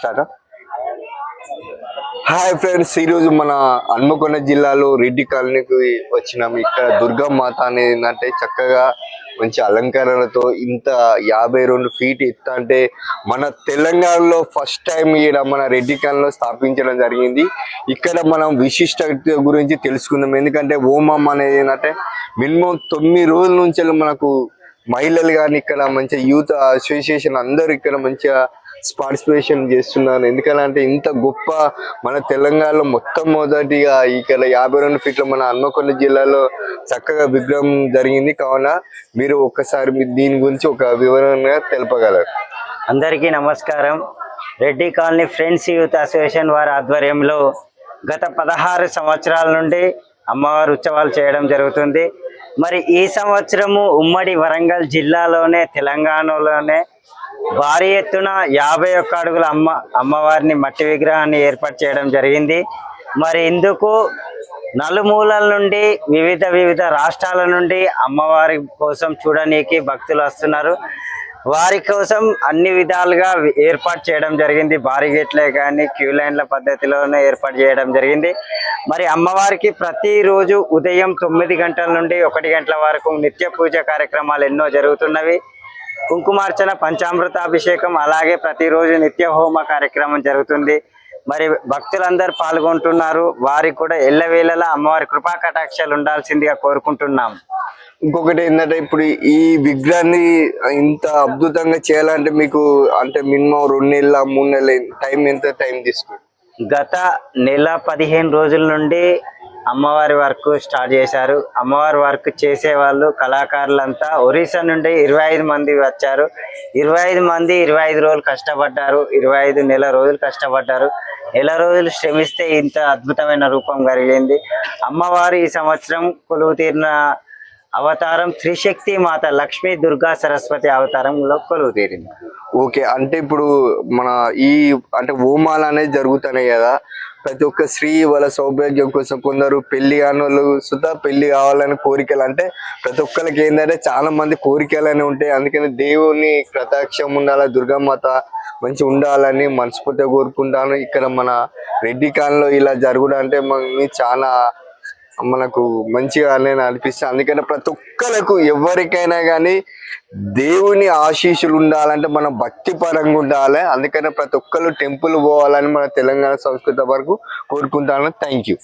Start hi friends ఈరోజు మన హన్మకొండ జిల్లాలో రెడ్డి కాలనీకి వచ్చినాము ఇక్కడ దుర్గమ్మాత అనేది ఏంటంటే చక్కగా మంచి అలంకరణతో ఇంత యాభై రెండు ఫీట్ ఎత్తు అంటే మన తెలంగాణలో ఫస్ట్ టైం ఇక్కడ మన రెడ్డి కాలనీలో స్థాపించడం జరిగింది. ఇక్కడ మనం విశిష్టత గురించి తెలుసుకుందాం. ఎందుకంటే ఓమం అనేది ఏంటంటే మినిమం తొమ్మిది రోజుల నుంచి మనకు మహిళలు కానీ ఇక్కడ మంచిగా యూత్ అసోసియేషన్ అందరూ ఇక్కడ మంచిగా పార్టిసిపేషన్ చేస్తున్నాను. ఎందుకంటే ఇంత గొప్ప మన తెలంగాణలో మొత్తం మొదటిగా ఇక్కడ యాభై రెండు ఫీట్ల మన హన్మకొండ జిల్లాలో చక్కగా విగ్రహం జరిగింది. కావున మీరు ఒక్కసారి మీ దీని గురించి ఒక వివరంగా తెలపగలరు. అందరికీ నమస్కారం. Reddy colony friends youth association వారి ఆధ్వర్యంలో గత పదహారు సంవత్సరాల నుండి అమ్మవారు ఉత్సవాలు చేయడం జరుగుతుంది. మరి ఈ సంవత్సరము ఉమ్మడి వరంగల్ జిల్లాలోనే తెలంగాణలోనే భారీ ఎత్తున యాభై ఒక్క అడుగుల అమ్మ అమ్మవారిని మట్టి విగ్రహాన్ని ఏర్పాటు చేయడం జరిగింది. మరి ఇందుకు నలుమూలల నుండి వివిధ వివిధ రాష్ట్రాల నుండి అమ్మవారి కోసం చూడనీకి భక్తులు వస్తున్నారు. వారి కోసం అన్ని విధాలుగా ఏర్పాటు చేయడం జరిగింది. భారీ గేట్లే కానీ క్యూ లైన్ల పద్ధతిలోనే ఏర్పాటు చేయడం జరిగింది. మరి అమ్మవారికి ప్రతిరోజు ఉదయం తొమ్మిది గంటల నుండి ఒకటి గంటల వరకు నిత్య పూజ కార్యక్రమాలు ఎన్నో జరుగుతున్నవి. కుంకుమార్చన పంచామృత అభిషేకం అలాగే ప్రతిరోజు నిత్య హోమ కార్యక్రమం జరుగుతుంది. మరి భక్తులందరూ పాల్గొంటున్నారు. వారికి కూడా ఎల్లవేళలా అమ్మవారి కృపా కటాక్షాలు ఉండాల్సిందిగా కోరుకుంటున్నాం. ఇంకొకటి ఏంటంటే ఇప్పుడు ఈ విగ్రహాన్ని ఇంత అద్భుతంగా చేయాలంటే మీకు అంటే మినిమం రెండు నెలల మూడు నెలల టైం ఎంత టైం తీసుకుంటుంది గత నెల పదిహేను రోజుల నుండి అమ్మవారి వర్క్ స్టార్ట్ చేశారు. అమ్మవారి వర్క్ చేసే వాళ్ళు కళాకారులంతా ఒరిస్సా నుండి ఇరవై ఐదు మంది వచ్చారు. ఇరవై ఐదు మంది ఇరవై ఐదు రోజులు కష్టపడ్డారు. ఇరవై ఐదు నెల రోజులు కష్టపడ్డారు. నెల రోజులు శ్రమిస్తే ఇంత అద్భుతమైన రూపం కలిగింది. అమ్మవారు ఈ సంవత్సరం కొలువు తీరిన అవతారం త్రిశక్తి మాత లక్ష్మీ దుర్గా సరస్వతి అవతారంలో కొలువు తీరింది. ఓకే అంటే ఇప్పుడు మన ఈ అంటే హోమాలు అనేది జరుగుతున్నాయి కదా. ప్రతి ఒక్క స్త్రీ వాళ్ళ సౌభాగ్యం కోసం కొందరు పెళ్ళి కాని వాళ్ళు సుతా పెళ్ళి కావాలని కోరికలు అంటే ప్రతి ఒక్కరికి ఏంటంటే చాలా మంది కోరికలు ఉంటాయి. అందుకని దేవుని ప్రత్యక్షం ఉండాలి దుర్గామాత మంచి ఉండాలని మనస్ఫూర్తిగా కోరుకుంటాను. ఇక్కడ మన రెడ్డి కాలంలో ఇలా జరుగుడు అంటే మనకి చాలా మనకు మంచిగా నేను అనిపిస్తుంది. అందుకని ప్రతి ఒక్కరికి ఎవరికైనా కానీ దేవుని ఆశీస్సులు ఉండాలంటే మనం భక్తి పరంగా ఉండాలి. అందుకని ప్రతి ఒక్కరు టెంపుల్ పోవాలని మన తెలంగాణ సంస్కృతి వరకు కోరుకుంటాను. Thank you